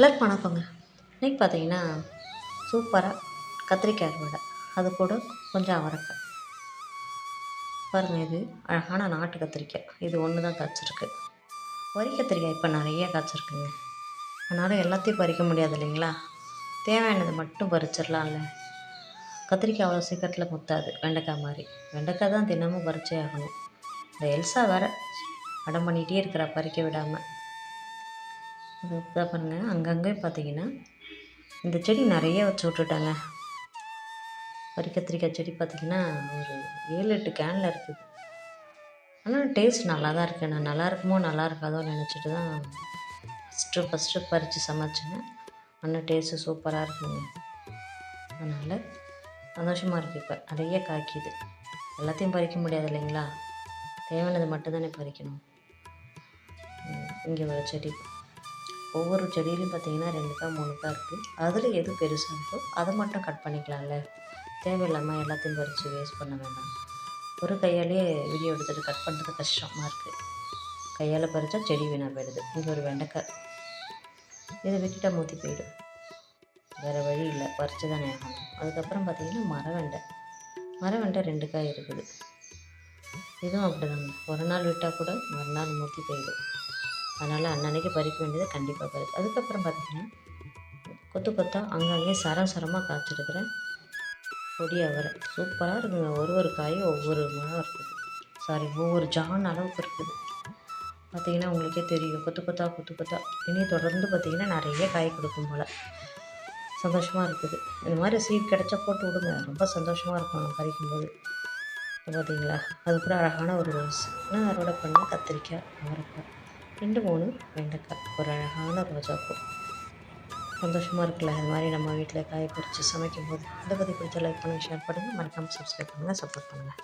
எல்லாருக்கும் வணக்கங்க இன்றைக்கி பார்த்தீங்கன்னா சூப்பராக கத்திரிக்காய் அறுவடை அது கூட கொஞ்சம் அவரைக்காய். பாருங்கள் இது அழகான நாட்டு கத்திரிக்காய். இது ஒன்று தான் காய்ச்சிருக்கு. வரி கத்திரிக்காய் இப்போ நிறைய காய்ச்சிருக்குங்க. அதனால் எல்லாத்தையும் பறிக்க முடியாது இல்லைங்களா? தேவையானது மட்டும் பறிச்சிடலாம்ல. கத்திரிக்காய் அவ்வளோ சீக்கிரத்தில் முத்தாது. வெண்டைக்காய் மாதிரி. வெண்டைக்காய் தான் தினமும் பறிச்சே ஆகணும். இந்த எல்சா வேற அடம் பண்ணிகிட்டே இருக்கிறா பறிக்க விடாமல் அது இதான் பாருங்க அங்கங்கே பார்த்தீங்கன்னா இந்த செடி நிறைய வச்சு விட்டுட்டாங்க. வரி கத்திரிக்காய் செடி பார்த்தீங்கன்னா ஒரு ஏழு எட்டு கேனில் இருக்குது. ஆனால் டேஸ்ட் நல்லா தான் இருக்குது நான் நல்லா இருக்குமோ நல்லா இருக்காதோ நினச்சிட்டு தான் ஃபஸ்ட்டு ஃபஸ்ட்டு பறித்து சமைச்சேன் ஆனால் டேஸ்ட்டு சூப்பராக இருக்குங்க. அதனால் சந்தோஷமாக இருக்குது இப்போ. நிறைய காய்க்குது. எல்லாத்தையும் பறிக்க முடியாது இல்லைங்களா? தேவையானது மட்டும்தானே பறிக்கணும். இங்கே வர செடி. ஒவ்வொரு செடியிலையும் பார்த்தீங்கன்னா ரெண்டு காய் மூணு காய் இருக்குது அதில் எது பெருசாக இருக்கோ அதை மட்டும் கட் பண்ணிக்கலாம்ல. தேவையில்லாமல் எல்லாத்தையும் பறித்து வேஸ்ட் பண்ண வேண்டாம். ஒரு கையாலேயே வீடியோ எடுத்துகிட்டு கட் பண்ணுறது கஷ்டமாக இருக்குது கையால் பறித்தா செடி வீணாக போயிடுது. இங்கே ஒரு வெண்டைக்காய். இதை விட்டுட்டா மூத்தி போயிடும். வேறு வழி இல்லை. பறித்து தானே ஆகணும். அதுக்கப்புறம் பார்த்தீங்கன்னா மரவெண்டை. மரவெண்டை ரெண்டு காய் இருக்குது. இதுவும் அப்படிதாங்க. ஒரு நாள் விட்டால் கூட மறுநாள் மூத்தி போயிடும். அதனால் அன்னன்னைக்கு பறிக்க வேண்டியதை கண்டிப்பாக பறிக்கும் அதுக்கப்புறம் பார்த்திங்கன்னா கொத்து கொத்தாக அங்கங்கே சரம் சரமாக காய்ச்சிருக்கிறேன் கொடி அவரை சூப்பராக இருக்குங்க. ஒரு ஒரு காயும் ஒவ்வொரு மரம் இருக்குது. சாரி ஒவ்வொரு ஜான் அளவுக்கு இருக்குது. பார்த்திங்கன்னா உங்களுக்கே தெரியும். கொத்து கொத்தா கொத்து கொத்தா. இனி தொடர்ந்து பார்த்திங்கன்னா நிறைய காய் கொடுக்கும் போல். சந்தோஷமாக இருக்குது. இந்த மாதிரி சீட் கிடச்சா போட்டு விடுங்க. ரொம்ப சந்தோஷமாக இருக்கும் பறிக்கும்போது. இப்போ பார்த்தீங்களா அது கூட அழகான ஒரு ரோஸ். நான் அறுவடை பண்ண கத்திரிக்காய் அவரைக்காய். ரெண்டு மூணு வெண்டைக்காய். ஒரு அழகான ரோஜாப்பூ. சந்தோஷமாக இருக்குல்ல? அது மாதிரி நம்ம வீட்டில் காய பறித்து சமைக்கும்போது. இதை பற்றி பிடிச்ச லைக் பண்ணுங்கள் ஷேர் பண்ணுங்கள் மறக்காமல் சப்ஸ்கிரைப் பண்ணுங்கள் சப்போர்ட் பண்ணுங்கள்